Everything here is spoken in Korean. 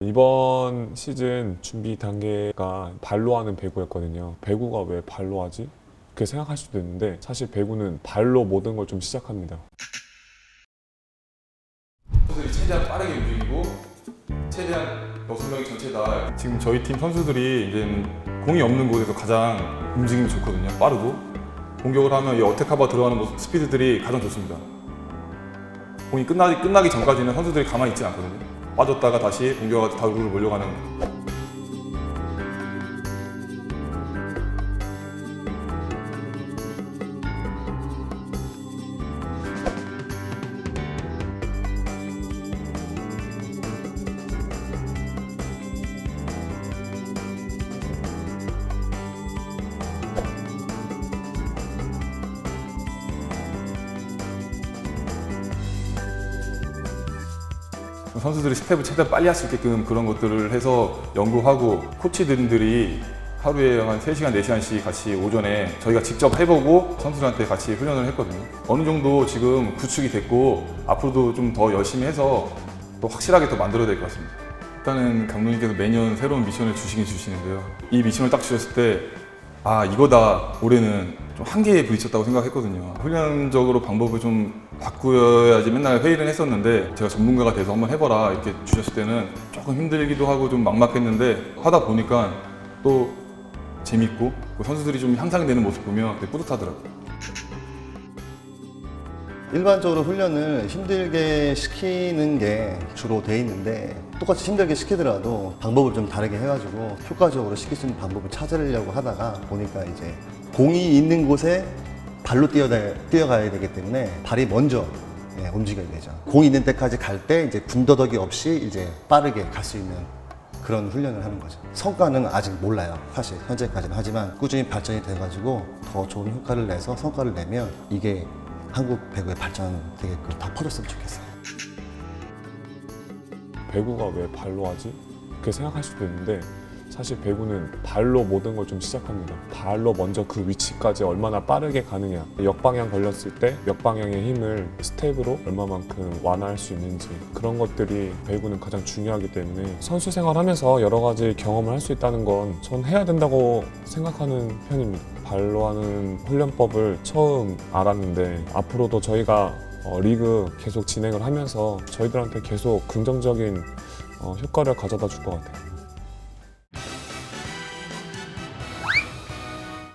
이번 시즌 준비 단계가 발로 하는 배구였거든요. 배구가 왜 발로 하지? 그렇게 생각할 수도 있는데 사실 배구는 발로 모든 걸 좀 시작합니다. 선수들이 최대한 빠르게 움직이고 최대한 명이 전체 다 지금 저희 팀 선수들이 이제 공이 없는 곳에서 가장 움직임이 좋거든요. 빠르고 공격을 하면 이 어택 커버 들어가는 모습, 스피드들이 가장 좋습니다. 공이 끝나기 끝나기 전까지는 선수들이 가만히 있지 않거든요. 빠졌다가 다시 공격하다 다루로 몰려가는 선수들이 스텝을 최대한 빨리 할 수 있게끔 그런 것들을 해서 연구하고 코치들이 하루에 한 3시간, 4시간씩 같이 오전에 저희가 직접 해보고 선수들한테 같이 훈련을 했거든요. 어느 정도 지금 구축이 됐고 앞으로도 좀 더 열심히 해서 또 확실하게 더 만들어야 될 것 같습니다. 일단은 감독님께서 매년 새로운 미션을 주시긴 주시는데요. 이 미션을 딱 주셨을 때 아 이거다 올해는 좀 한계에 부딪혔다고 생각했거든요. 훈련적으로 방법을 좀 바꾸어야지 맨날 회의를 했었는데 제가 전문가가 돼서 한번 해봐라 이렇게 주셨을 때는 조금 힘들기도 하고 좀 막막했는데 하다 보니까 또 재밌고 그 선수들이 좀 향상되는 모습 보면 되게 뿌듯하더라고요. 일반적으로 훈련을 힘들게 시키는 게 주로 돼 있는데 똑같이 힘들게 시키더라도 방법을 좀 다르게 해가지고 효과적으로 시킬 수 있는 방법을 찾으려고 하다가 보니까 이제 공이 있는 곳에 발로 뛰어다, 뛰어가야 되기 때문에 발이 먼저 예, 움직여야 되죠. 공이 있는 데까지 갈 때 이제 군더더기 없이 이제 빠르게 갈 수 있는 그런 훈련을 하는 거죠. 성과는 아직 몰라요. 사실 현재까지는 하지만 꾸준히 발전이 돼가지고 더 좋은 효과를 내서 성과를 내면 이게 한국 배구의 발전되게끔 다 퍼졌으면 좋겠어요. 배구가 왜 발로 하지? 그렇게 생각할 수도 있는데 사실 배구는 발로 모든 걸 좀 시작합니다. 발로 먼저 그 위치까지 얼마나 빠르게 가느냐. 역방향 걸렸을 때 역방향의 힘을 스텝으로 얼마만큼 완화할 수 있는지 그런 것들이 배구는 가장 중요하기 때문에 선수 생활하면서 여러 가지 경험을 할 수 있다는 건 전 해야 된다고 생각하는 편입니다. 발로 하는 훈련법을 처음 알았는데 앞으로도 저희가 어, 리그 계속 진행을 하면서 저희들한테 계속 긍정적인 어, 효과를 가져다 줄 것 같아요.